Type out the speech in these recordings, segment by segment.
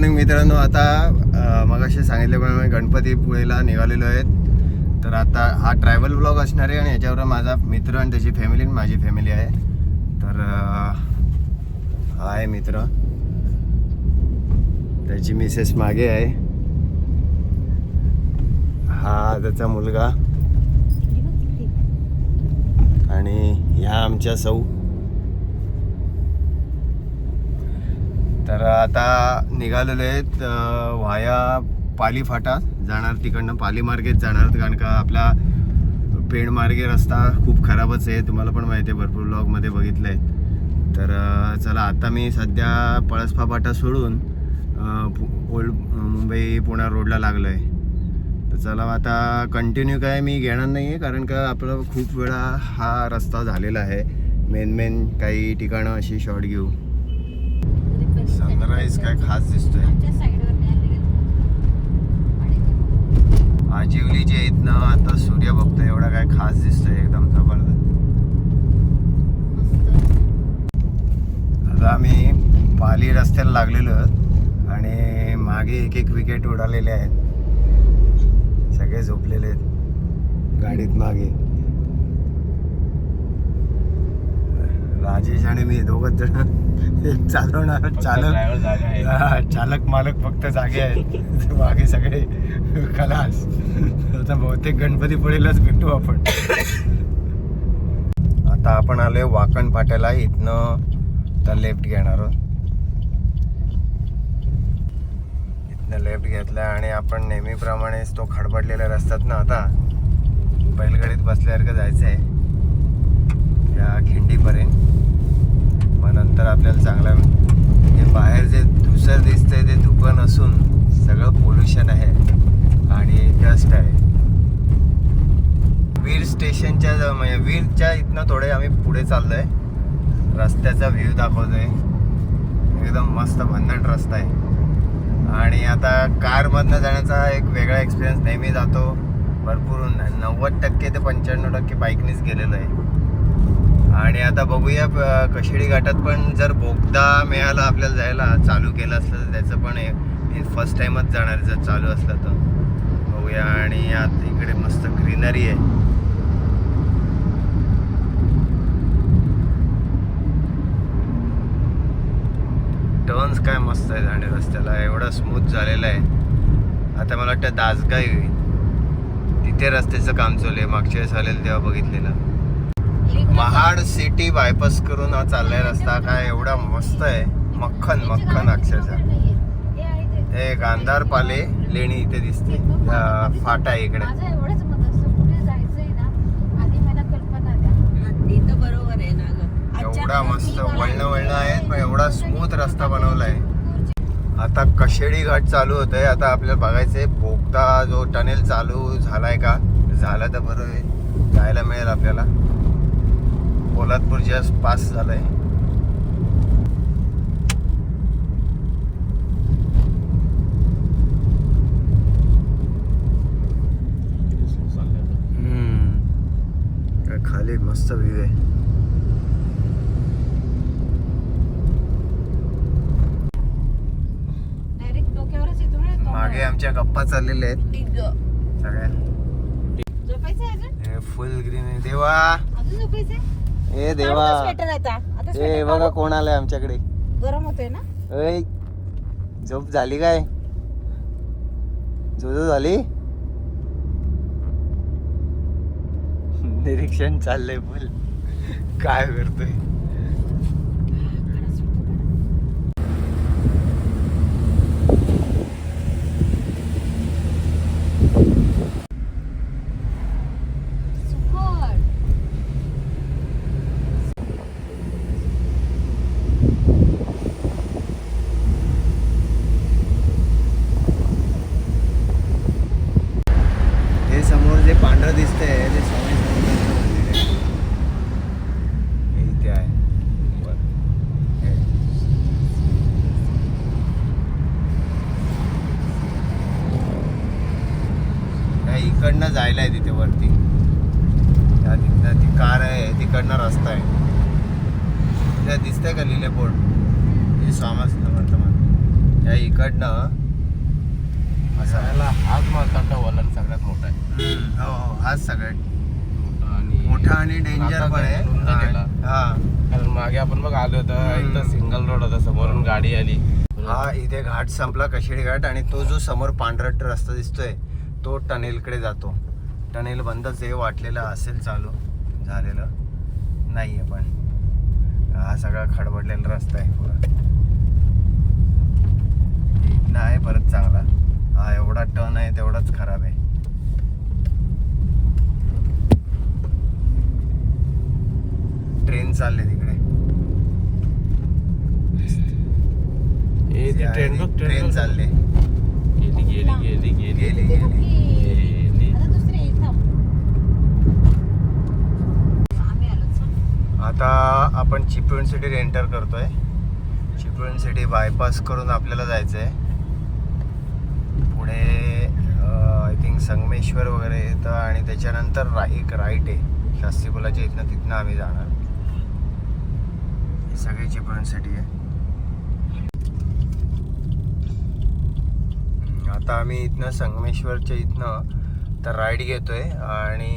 Morning मित्रांनो. आता मगाशी असे सांगितल्याप्रमाणे गणपतीपुळेला निघालेलो आहेत. तर आता हा ट्रॅव्हल ब्लॉग असणार आहे आणि याच्यावर माझा मित्र आणि त्याची फॅमिली आणि माझी फॅमिली आहे. तर हा आहे मित्र. त्याची मिसेस मागे आहे. हा त्याचा मुलगा. आणि ह्या आमच्या सौ तर आता निघालेले आहेत व्हाया पाली फाटा. जाणार तिकडनं पाली मार्गेत जाणार कारण का आपला पेण मार्गे रस्ता खूप खराबच आहे. तुम्हाला पण माहिती आहे भरपूर ब्लॉगमध्ये बघितलं आहे तर चला आता मी सध्या पळसफा फाटा सोडून ओल्ड मुंबई पुणे रोडला लागलो आहे तर चला आता कंटिन्यू काय मी घेणार नाही आहे कारण का आपला खूप वेळा हा रस्ता झालेला आहे. मेन मेन काही ठिकाणं अशी शॉर्ट घेऊ सनराईज काय खास दिसतोय. आजिवली जे आहेत ना आता सूर्य बघतोय एवढा काय खास दिसतोय एकदम जबरदस्त. आता आम्ही पाली रस्त्याला लागलेलो आणि मागे एक एक विकेट उडालेले आहेत. सगळे झोपलेले आहेत गाडीत मागे. राजेश आणि मी दोघच जण. एक चालवणार चालक. हा, चालक मालक फक्त जागे आहेत. मागे सगळे खलास. आता बहुतेक गणपती पुढेलाच भेटू आपण. आता आपण आलोय वाकण फाट्याला. इथनं तर लेफ्ट घेणार आहोत. इथनं लेफ्ट घेतला आणि आपण नेहमीप्रमाणेच तो खडबडलेला रस्त्यात ना आता बैलगाडीत बसल्यासारखं जायचं आहे या खिंडीपर्यंत. मग नंतर आपल्याला चांगला हे बाहेर जे धुसर दिसतंय ते धुकं नसून सगळं पोल्युशन आहे आणि डस्ट आहे. वीर स्टेशनच्या म्हणजे वीरच्या इथनं थोडे आम्ही पुढे चाललो आहे रस्त्याचा व्ह्यू दाखवतोय. एकदम मस्त भन्नाट रस्ता आहे. आणि आता कारमधनं जाण्याचा एक वेगळा एक्सपिरियन्स नेहमी जातो. भरपूर नव्वद टक्के ते पंच्याण्णव टक्के बाईकनीच गेलेलो आहे. आणि आता बघूया प- कशिडी घाटात पण जर बोगदा मिळाला आपल्याला जायला चालू केलं असलं तर त्याचं पण फर्स्ट टाईमच जाणार जर चालू असलं तर. बघूया आणि आता इकडे मस्त ग्रीनरी आहे. टर्न्स काय मस्त आहेत आणि रस्त्याला एवढा स्मूथ झालेला आहे. आता मला वाटतं दासगाई होईल. तिथे रस्त्याचं काम चालू आहे मागच्या वेळेस आलेलं तेव्हा बघितलेलं. महाड सिटी बायपास करून हा चाललाय रस्ता. काय एवढा मस्त आहे. मक्खन मक्खन अक्षरशः. हे गांधार पाले लेणी इथे दिसते. फाटा आहे इकडे. बरोबर एवढा मस्त वळणं वळणं आहेत पण एवढा स्मूथ रस्ता बनवलाय. आता कशेडी घाट चालू होत आहे आता आपल्याला बघायचंय बोगदा जो टनेल चालू झालाय का? झाला तर बरं आहे. जायला मिळेल आपल्याला. Poladpur just pass. काय खाली मस्त व्ह्यू आहे. मागे आमच्या गप्पा चाललेल्या आहेत. सगळ्या. फुल ग्रीन देवा! ए देवा. स्वेटर आता. आता ए स्वेटर बघा काढू. कोण आलंय आमच्याकडे. गरम होतोय ना? ऐ झोप झाली काय? झोझो झाली? निरीक्षण चाललंय फुल काय करतोय सुकट हे समोर जे पांढरं दिसतंय ते स्वामी समर्थांचं मंदिर आहे. हे इथे आहे वर. हे. नाही इकडनं जायला आहे तिथे वरती. त्या तिथनं ती कार आहे तिकडनं रस्ता आहे. त्या दिसतंय का लिहिले बोर्ड? हे स्वामी समर्थ मंदिर या इकडनं असा याला हाच का वलन सगळ्यात मोठा आहे. हो हो हाच सगळ्यात मोठा आणि मोठा आणि डेंजर पण आहे. हा. कारण मागे आपण बघ आलो होतो. इथं सिंगल रोड होता समोरून गाडी आली. हा इथे घाट संपला कशिडी घाट आणि तो जो समोर पांढरट रस्ता दिसतोय तो टनेलकडे जातो. टनेल बंदच आहे वाटलेला असेल चालू झालेलं नाहीये पण. हा सगळा खडबडलेला रस्ता आहे पुरा. इथनं आहे परत चांगला. हा एवढा टर्न आहे तेवढाच खराब आहे. ट्रेन चालले तिकडे. ट्रेन चालले. गेली गेली गेली. गेली गेली. आता आपण चिपळूण सिटी एंटर करतोय. चिपळूण सिटी बायपास करून आपल्याला जायचं आहे पुढे आय थिंक संगमेश्वर वगैरे येतं आणि त्याच्यानंतर रा एक राईट आहे शास्त्री पुलाच्या इथनं तिथनं आम्ही जाणार. ही सगळी चिपळूण सिटी आहे. आता आम्ही इथनं संगमेश्वरच्या इथनं तर राईड घेतोय आणि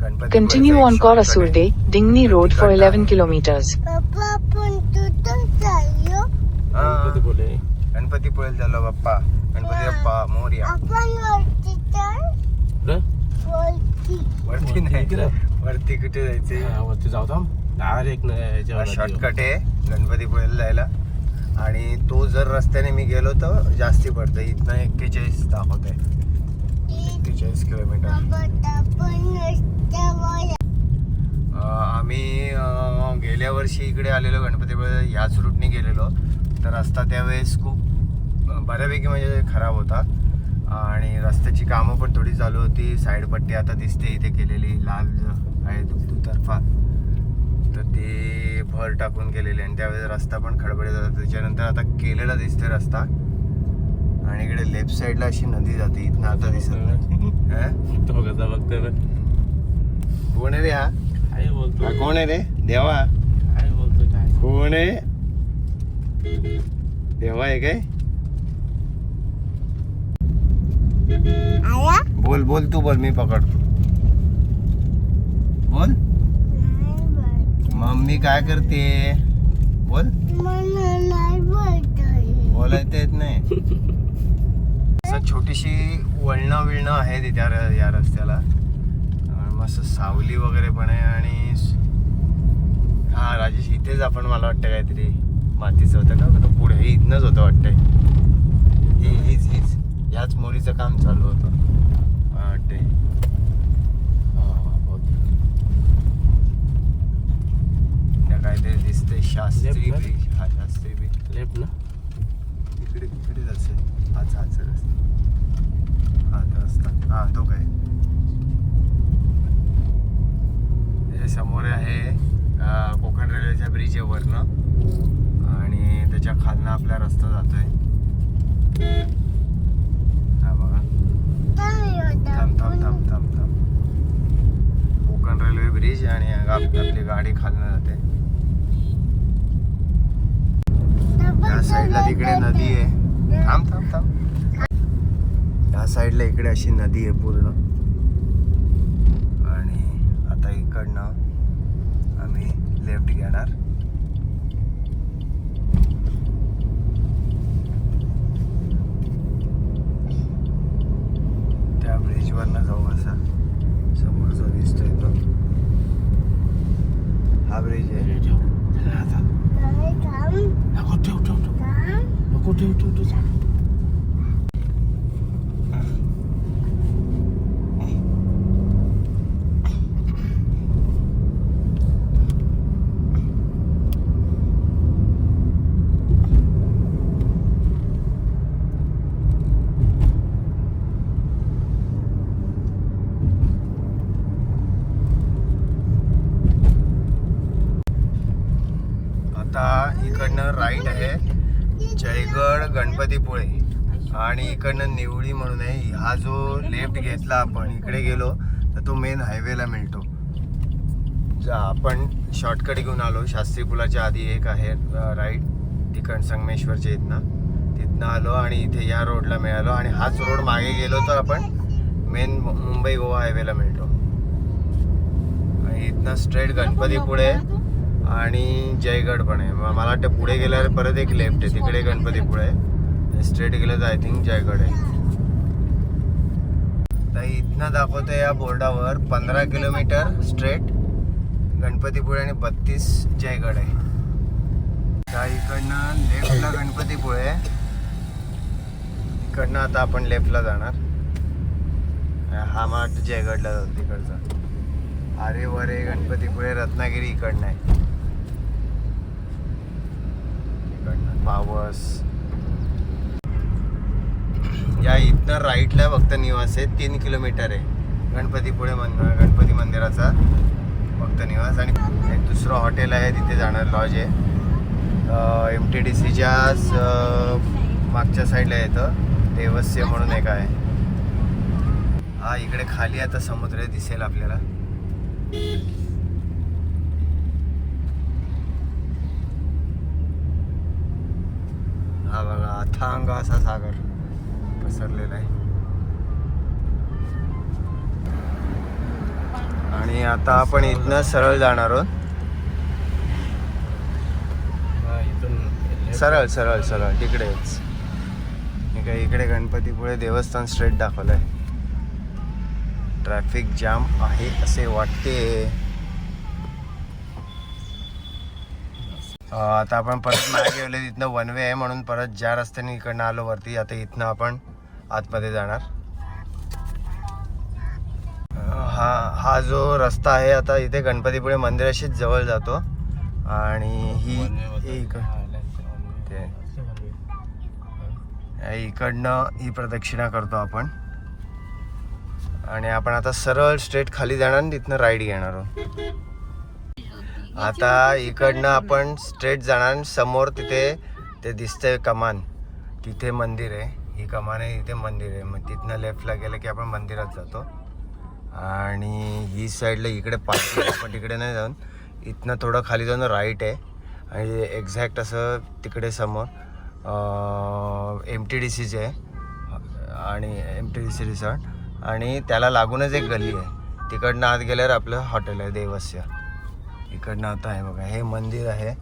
Ganpati Continue on Korasurde, Dingni Road for 11 kilometers. पप्पा आपण तुझं चाललो गणपती बोले गणपती पुळेल झालो बाप्पा. गणपती बाप्पा मोर्या. वरती नाही? वरती कुठे जायचे हा, वरती जाऊ थांब. डायरेक्ट शॉर्टकट आहे. गणपती पुळेला जायला. आणि तो जर रस्त्याने मी गेलो तर जास्ती पडतं. इथनं एक्केचाळीस दाखवत आहे. एक्केचाळीस किलोमीटर. आम्ही गेल्या वर्षी इकडे आलेलो गणपतीपुळे ह्याच रूटने गेलेलो. तर रस्ता त्यावेळेस खूप बऱ्यापैकी म्हणजे खराब होता. आणि रस्त्याची कामं पण थोडी चालू होती. साईड पट्टी आता दिसते इथे केलेली. लाल आहे दु- दुतर्फा ते भर टाकून केलेली आणि त्यावेळेस रस्ता पण खडबडीत होता. त्याच्यानंतर आता केलेला दिसते रस्ता. आणि इकडे लेफ्ट साईडला अशी नदी जाते. इथनं आता दिसत नाही? तो कसा बघतोय बघ. कोण आहे रे हा? काय बोलतो हा कोण आहे रे? देवा. काय बोलतो काय? कोण आहे? देवा आहे काय? आया? बोल बोल तू बोल मी पकडतो. बोल. मम्मी काय करते? बोल. बोलायचं येत नाही. असं छोटीशी वळणं विळणं आहे ती र- या रस्त्याला. मस्त सावली वगैरे पण आहे आणि हा राजेश इथेच आपण मला वाटतं काहीतरी मातीचं होतं का तो पुढे हे इथनंच होतं वाटतंय. ही हीच हीच. ह्याच मोरीचं काम चालू होतं. वाटतंय हा, बोलतो. त्या काहीतरी दिसतंय शास्त्री Left ना? ब्रिज हा शास्त्री ब्रिज लेफ्ट ना इकडे इकडेच असेल हाच हाच रस्ता हा तो रस्ता हा तो काय हे समोर आहे अं, कोकण रेल्वेच्या ब्रिज आहे वरनं. आणि त्याच्या खालनं आपला रस्ता जातोय. हा बघा. काय होतं थांब थांब आपण? थांब थांब थांब. कोकण रेल्वे ब्रिज आणि आप- आपली गाडी खालनं जाते. या साईडला तिकडे नदी आहे. थांब थांब थांब. या साईडला इकडे अशी नदी आहे पूर्ण. आणि आता इकडनं आम्ही लेफ्ट घेणार. त्या ब्रिजवरनं जाऊ असा. समोर जो दिसतोय तो. हा ब्रिज आहे. हे ठेव. हा, चाल. नाही, थांब, नको ठेव ठेव ठेव थांब. नको ठेव आता इकडनं राईट आहे जयगड गणपतीपुळे. आणि इकडनं निवळी म्हणून आहे. हा जो लेफ्ट घेतला आपण इकडे गेलो तर तो मेन हायवेला मिळतो. जा आपण शॉर्टकट घेऊन आलो. शास्त्री पुलाच्या आधी एक आहे राईट तिकड संगमेश्वरच्या इथनं. तिथनं आलो आणि इथे या रोडला मिळालो. आणि हाच रोड मागे गेलो तर आपण मेन मुंबई गोवा हायवेला मिळतो. आणि इथनं स्ट्रेट गणपतीपुळे आणि जयगड पण आहे. मला वाटतं पुढे गेल्यावर परत एक लेफ्ट आहे. तिकडे गणपतीपुळे आहे. स्ट्रेट गेलं तर आय थिंक जयगड आहे. तर इथनं दाखवतं या बोर्डावर पंधरा किलोमीटर स्ट्रेट गणपतीपुळे आणि बत्तीस जयगड आहे. त्या इकडनं लेफ्टला गणपतीपुळे इकडनं आता आपण लेफ्टला जाणार. हा मला वाटतं जयगडला जातो तिकडचा. अरे वरे गणपतीपुळे रत्नागिरी इकडनं आहे इकडनं पावस. या इथनं राईटला फक्त निवास आहे तीन किलोमीटर आहे. गणपतीपुळे मंदिर गणपती मंदिराचा फक्त निवास. आणि एक दुसरं हॉटेल आहे तिथे जाणार लॉज आहे. एम टी डी सीच्या मागच्या साईडला येतं. देवस्य म्हणून एक आहे. हा इकडे खाली आता समुद्र दिसेल आपल्याला. हा बघा अथांग असा सागर पसरलेला आहे. आणि आता आपण इथनं सरळ जाणार आहोत. सरळ सरळ सरळ तिकडेच. काय इकडे गणपतीपुळे देवस्थान स्ट्रेट दाखवलंय. ट्रॅफिक जाम आहे असे वाटते अं, आता आपण परत मागे गेलो तिथनं वन वे आहे म्हणून परत ज्या रस्त्याने इकडनं आलो वरती आता इथनं आपण आतमध्ये जाणार. हा हा जो रस्ता आहे आता इथे गणपतीपुळे मंदिराशीच जवळ जातो. आणि ही इकडनं ही प्रदक्षिणा करतो आपण. आणि आपण आता सरळ स्ट्रेट खाली जाणार आणि तिथनं राईड घेणार आहोत. आता इकडनं आपण स्ट्रेट जाणार समोर तिथे ते दिसतंय कमान. तिथे मंदिर आहे. ही कमान आहे इथे मंदिर आहे. मग तिथनं लेफ्टला गेलं की आपण मंदिरात जातो. आणि ही साईडला इकडे पार्किंग आपण तिकडे नाही जाऊन इथनं थोडं खाली जाऊन राईट आहे. आणि एक्झॅक्ट असं तिकडे समोर एम टी डी सीचे आहे. आणि M T D C resort आणि त्याला लागूनच एक गल्ली आहे. तिकडनं आत गेल्यावर आपलं हॉटेल आहे देवस्य इकडनं आता आहे बघा हे मंदिर आहे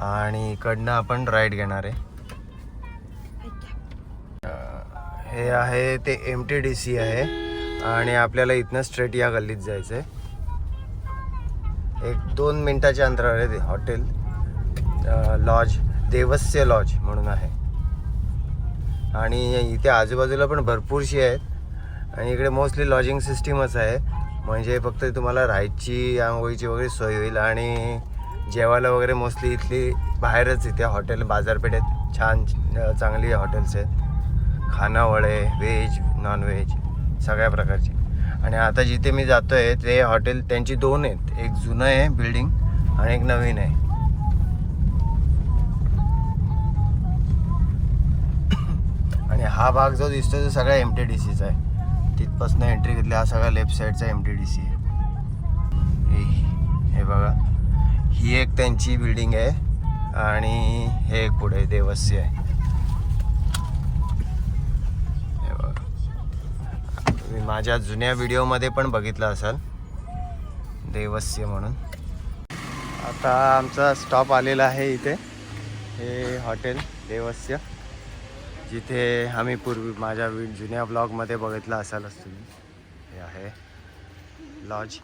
आणि इकडनं आपण राईड घेणार आहे. हे आहे ते एम टी डी सी आहे आणि आपल्याला इथनं स्ट्रेट या गल्लीत जायचं आहे एक दोन मिनटाच्या अंतरावर आहे ते हॉटेल लॉज देवस्य लॉज म्हणून आहे. आणि इथे आजूबाजूला पण भरपूरशी आहेत. आणि इकडे मोस्टली लॉजिंग सिस्टीमच आहे. म्हणजे फक्त तुम्हाला राहायची आंघोळीची वगैरे सोय होईल आणि जेवायला वगैरे मोस्टली इथली बाहेरच इथे हॉटेल बाजारपेठेत छान चांगली हॉटेल्स आहेत. खानावळे व्हेज नॉनव्हेज सगळ्या प्रकारची. आणि आता जिथे मी जातो आहे ते हॉटेल त्यांची दोन आहेत. एक जुनं आहे बिल्डिंग आणि एक नवीन आहे. आणि हा भाग जो दिसतो तो सगळा एम टी डी सीचा आहे. तिथपासून एंट्री घेतली. हा सगळा लेफ्ट साईडचा एम टी डी सी आहे. हे- हे बघा. ही एक त्यांची बिल्डिंग आहे आणि हे एक पुढे देवस्य आहे. हे बघा. तुम्ही माझ्या जुन्या व्हिडिओमध्ये पण बघितलं असाल. देवस्य म्हणून. आता आमचा स्टॉप आलेला आहे इथे. हे हॉटेल देवस्य जिथे आम्ही पूर्वी माझ्या जुन्या ब्लॉगमध्ये बघितलं असालच तुम्ही. हे आहे लॉज